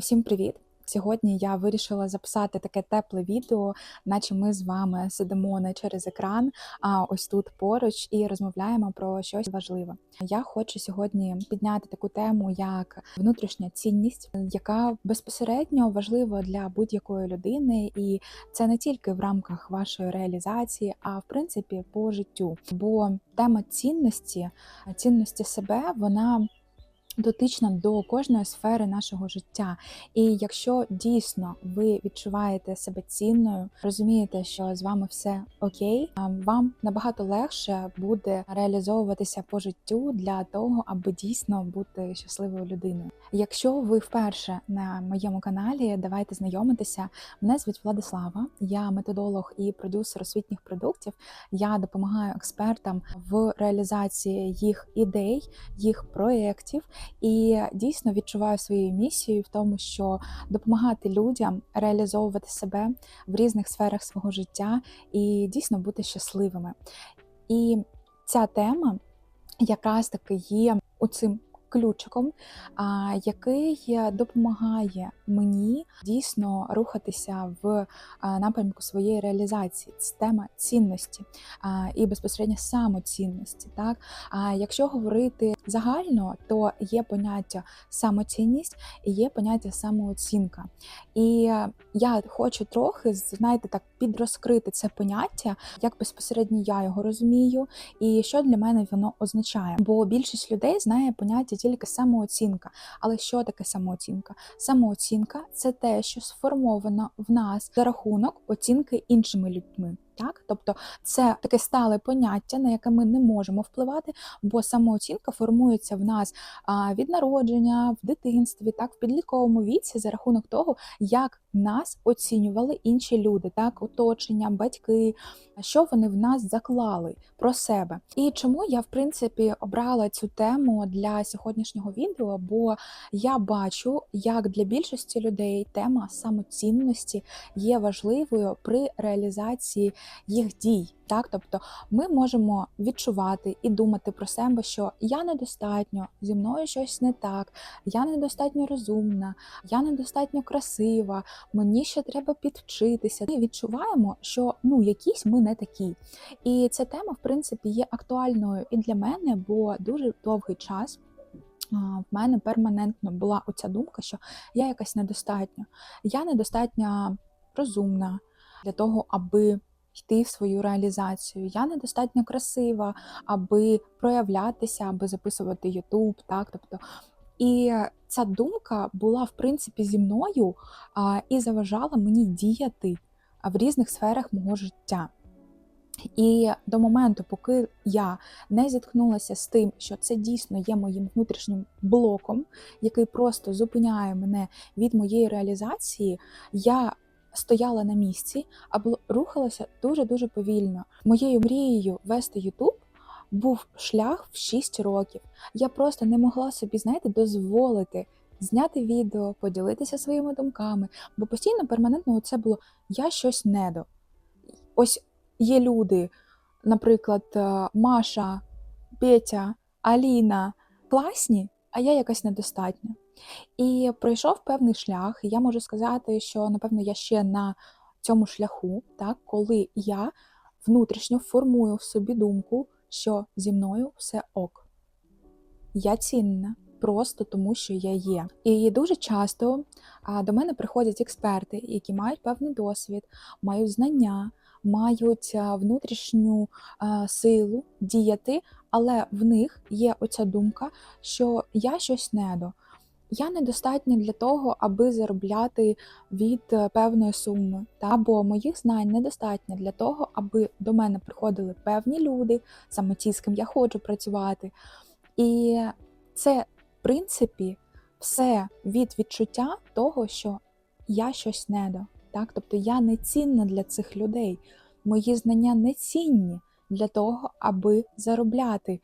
Усім привіт! Сьогодні я вирішила записати таке тепле відео, наче ми з вами сидимо не через екран, а ось тут поруч і розмовляємо про щось важливе. Я хочу сьогодні підняти таку тему, як внутрішня цінність, яка безпосередньо важлива для будь-якої людини, і це не тільки в рамках вашої реалізації, а в принципі по життю. Бо тема цінності, цінності себе, вона дотична до кожної сфери нашого життя. І якщо дійсно ви відчуваєте себе цінною, розумієте, що з вами все окей, вам набагато легше буде реалізовуватися по життю для того, аби дійсно бути щасливою людиною. Якщо ви вперше на моєму каналі, давайте знайомитися. Мене звуть Владислава, я методолог і продюсер освітніх продуктів. Я допомагаю експертам в реалізації їх ідей, їх проєктів. І дійсно відчуваю своєю місією в тому, що допомагати людям реалізовувати себе в різних сферах свого життя і дійсно бути щасливими. І ця тема якраз таки є оцим ключиком, який допомагає мені дійсно рухатися в напрямку своєї реалізації. Це тема цінності і безпосередньо самоцінності. Так? А якщо говорити загально, то є поняття самоцінність і є поняття самооцінка. І я хочу трохи знаєте, так підрозкрити це поняття, як безпосередньо я його розумію, і що для мене воно означає. Бо більшість людей знає поняття тільки самооцінка. Але що таке самооцінка? Самооцінка це те, що сформовано в нас за рахунок оцінки іншими людьми. Так, тобто це таке стале поняття, на яке ми не можемо впливати, бо самооцінка формується в нас від народження, в дитинстві, так, в підлітковому віці за рахунок того, як нас оцінювали інші люди, так, оточення, батьки, що вони в нас заклали про себе. І чому я в принципі обрала цю тему для сьогоднішнього відео? Бо я бачу, як для більшості людей тема самоцінності є важливою при реалізації їх дій. Так, тобто ми можемо відчувати і думати про себе, що я недостатньо, зі мною щось не так, я недостатньо розумна, я недостатньо красива, мені ще треба підвчитися. Ми відчуваємо, що ну якісь ми не такі. І ця тема, в принципі, є актуальною і для мене, бо дуже довгий час. В мене перманентно була оця думка, що я якась недостатня. Я недостатньо розумна для того, аби йти в свою реалізацію. Я недостатньо красива, аби проявлятися, аби записувати Ютуб. Так, тобто, і ця думка була в принципі зі мною і заважала мені діяти в різних сферах мого життя. І до моменту, поки я не зіткнулася з тим, що це дійсно є моїм внутрішнім блоком, який просто зупиняє мене від моєї реалізації, я стояла на місці, або рухалася дуже-дуже повільно. Моєю мрією вести Ютуб був шлях в 6 років. Я просто не могла собі, знаєте, дозволити зняти відео, поділитися своїми думками, бо постійно, перманентно це було я щось недо. Ось є люди, наприклад, е, Маша, Петя, Аліна класні, а я якась недостатня. І пройшов певний шлях, і я можу сказати, що, напевно, я ще на цьому шляху, так, коли я внутрішньо формую в собі думку, що зі мною все ок. Я цінна просто тому, що я є. І дуже часто до мене приходять експерти, які мають певний досвід, мають знання, мають внутрішню силу діяти, але в них є оця думка, що я щось недо. Я недостатня для того, аби заробляти від е, певної суми, та або моїх знань недостатньо для того, аби до мене приходили певні люди, саме ті, з ким я хочу працювати. І це, в принципі, все від відчуття того, що я щось недо. Так? Тобто я не цінна для цих людей. Мої знання не цінні для того, аби заробляти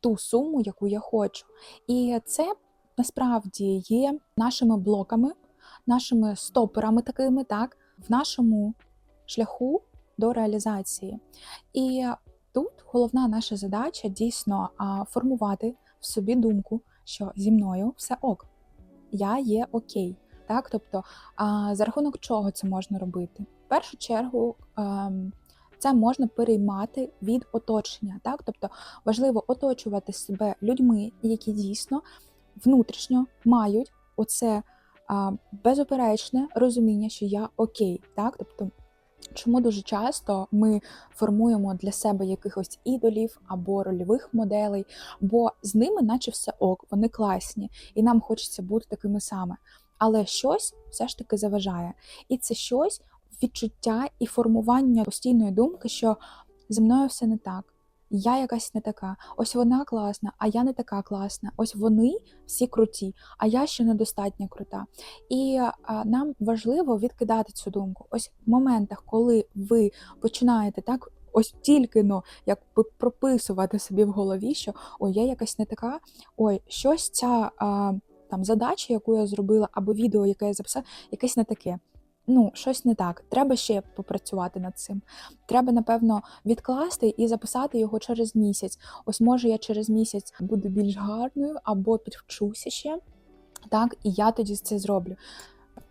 ту суму, яку я хочу. І це насправді є нашими блоками, нашими стоперами такими, так, в нашому шляху до реалізації. І тут головна наша задача дійсно формувати в собі думку, що зі мною все ок, я є окей. Так, тобто, за рахунок чого це можна робити? В першу чергу. ем, це можна переймати від оточення, так тобто важливо оточувати себе людьми, які дійсно внутрішньо мають оце а, безоперечне розуміння, що я окей, так тобто. Чому дуже часто ми формуємо для себе якихось ідолів або рольових моделей, бо з ними, наче все ок, вони класні, і нам хочеться бути такими саме. Але щось все ж таки заважає. І це щось відчуття і формування постійної думки, що зі мною все не так. Я якась не така, ось вона класна, а я не така класна. Ось вони всі круті, а я ще недостатньо крута. І а, нам важливо відкидати цю думку. Ось в моментах, коли ви починаєте так, ось тільки ну, як прописувати собі в голові, що ой, я якась не така, ой, щось ця а, там задача, яку я зробила, або відео, яке я записала, якесь не таке. Ну, щось не так. Треба ще попрацювати над цим. Треба, напевно, відкласти і записати його через місяць. Ось, може, я через місяць буду більш гарною або підвчуся ще. Так, і я тоді це зроблю.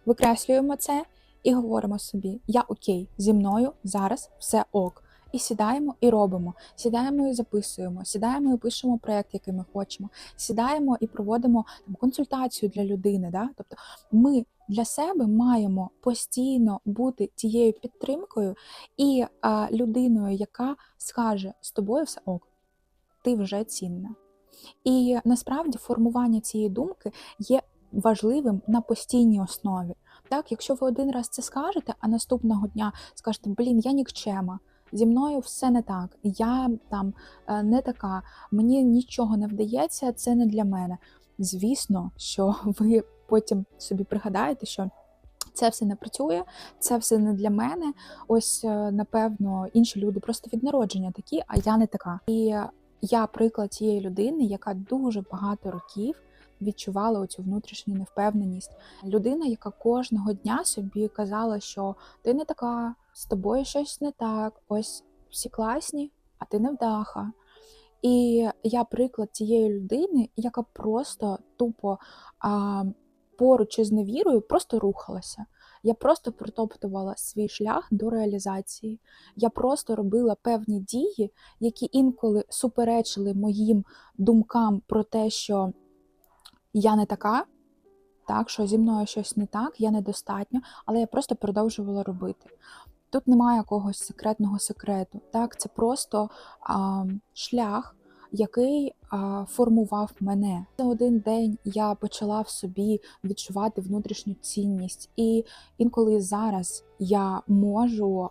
Викреслюємо це і говоримо собі: я окей, зі мною зараз все ок. І сідаємо і робимо. Сідаємо і записуємо, сідаємо і пишемо проєкт, який ми хочемо. Сідаємо і проводимо там консультацію для людини. Да? Тобто ми для себе маємо постійно бути тією підтримкою і а, людиною, яка скаже з тобою все ок, ти вже цінна. І насправді формування цієї думки є важливим на постійній основі. Так, якщо ви один раз це скажете, а наступного дня скажете, блін, я нікчема. Зі мною все не так, я там е, не така, мені нічого не вдається, це не для мене. Звісно, що ви потім собі пригадаєте, що це все не працює, це все не для мене. Ось, е, напевно, інші люди просто від народження такі, а я не така. І я приклад цієї людини, яка дуже багато років відчувала оцю внутрішню невпевненість. Людина, яка кожного дня собі казала, що ти не така, з тобою щось не так, ось всі класні, а ти невдаха. І я приклад цієї людини, яка просто тупо а, поруч із невірою просто рухалася. Я просто протоптувала свій шлях до реалізації. Я просто робила певні дії, які інколи суперечили моїм думкам про те, що я не така, так, що зі мною щось не так, я недостатньо, але я просто продовжувала робити. Тут немає якогось секретного секрету. Так, Це просто а, шлях, який а, формував мене. За один день я почала в собі відчувати внутрішню цінність, і інколи зараз я можу,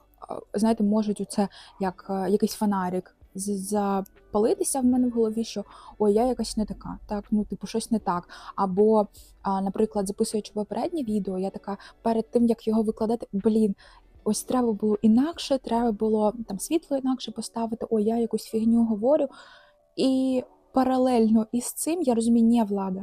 знаєте, можуть у це як якийсь фонарик запалитися в мене в голові, що ой, я якась не така, так, ну типу, щось не так. Або, наприклад, записуючи попереднє відео, я така перед тим як його викладати, блін. Ось треба було інакше, треба було там світло інакше поставити, ой, я якусь фігню говорю. І паралельно із цим я розумію, ні, влада.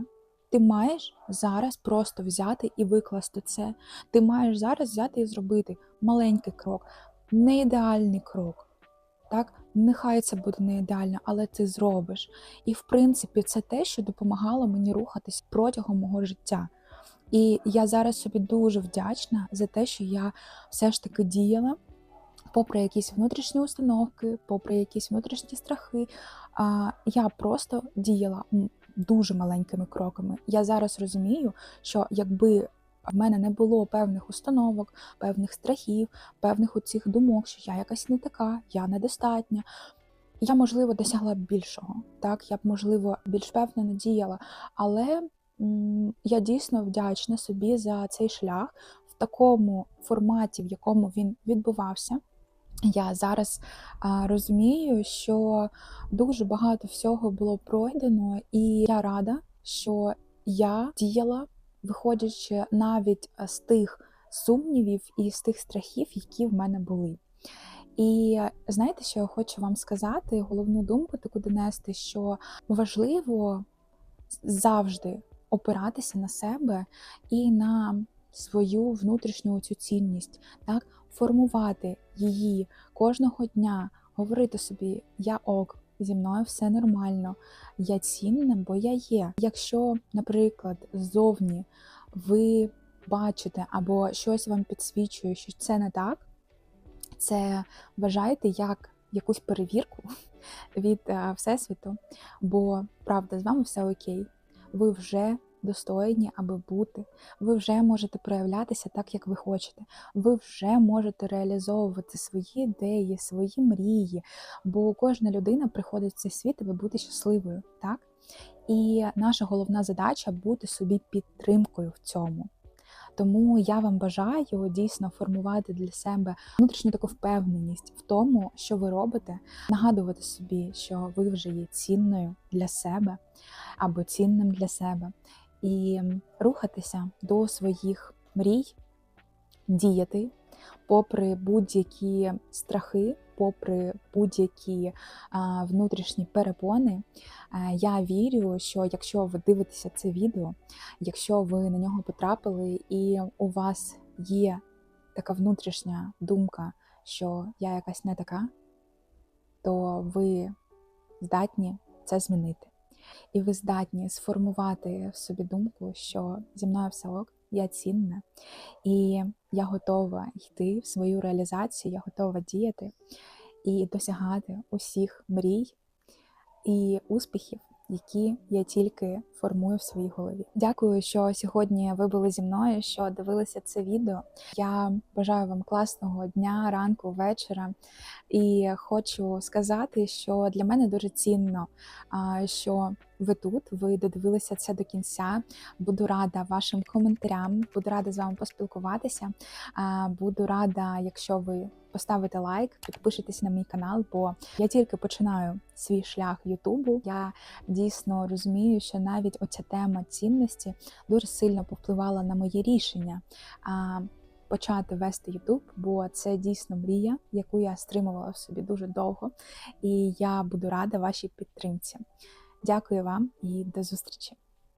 Ти маєш зараз просто взяти і викласти це. Ти маєш зараз взяти і зробити маленький крок, не ідеальний крок. Так, нехай це буде не ідеально, але ти зробиш. І в принципі, це те, що допомагало мені рухатись протягом мого життя. І я зараз собі дуже вдячна за те, що я все ж таки діяла, попри якісь внутрішні установки, попри якісь внутрішні страхи. Я просто діяла дуже маленькими кроками. Я зараз розумію, що якби в мене не було певних установок, певних страхів, певних оцих думок, що я якась не така, я недостатня. Я, можливо, досягла б більшого. Так, я б, можливо, більш певно діяла. Але я дійсно вдячна собі за цей шлях в такому форматі, в якому він відбувався. Я зараз а, розумію, що дуже багато всього було пройдено, і я рада, що я діяла виходячи навіть е, з тих сумнівів і з тих страхів, які в мене були. І знаєте, що я хочу вам сказати? Головну думку таку донести, що важливо завжди опиратися на себе і на свою внутрішню цю цінність, так формувати її кожного дня, говорити собі Я ок, зі мною все нормально, я цінна, бо я є. Якщо, наприклад, ззовні ви бачите або щось вам підсвічує, що це не так, це вважайте як якусь перевірку від е, Всесвіту, бо правда, з вами все окей. Ви вже достойні, аби бути. Ви вже можете проявлятися так, як ви хочете. Ви вже можете реалізовувати свої ідеї, свої мрії. Бо кожна людина приходить в цей світ, аби бути щасливою, так? І наша головна задача бути собі підтримкою в цьому. Тому я вам бажаю дійсно формувати для себе внутрішню таку впевненість в тому, що ви робите, нагадувати собі, що ви вже є цінною для себе або цінним для себе, і рухатися до своїх мрій, діяти, попри будь-які страхи, попри будь-які внутрішні перепони. Я вірю, що якщо ви дивитеся це відео, якщо ви на нього потрапили, і у вас є така внутрішня думка, що я якась не така, то ви здатні це змінити. І ви здатні сформувати в собі думку, що зі мною все ок, я цінна, і я готова йти в свою реалізацію, я готова діяти і досягати усіх мрій і успіхів, які я тільки формую в своїй голові. Дякую, що сьогодні ви були зі мною, що дивилися це відео. Я бажаю вам класного дня, ранку, вечора. І хочу сказати, що для мене дуже цінно, що ви тут, ви додивилися це до кінця. Буду рада вашим коментарям, буду рада з вами поспілкуватися. Буду рада, якщо ви поставите лайк, підпишетесь на мій канал, бо я тільки починаю свій шлях Ютубу. Я дійсно розумію, що навіть оця тема цінності дуже сильно повпливала на моє рішення. Почати вести Ютуб, бо це дійсно мрія, яку я стримувала в собі дуже довго, і я буду рада вашій підтримці. Дякую вам і до зустрічі!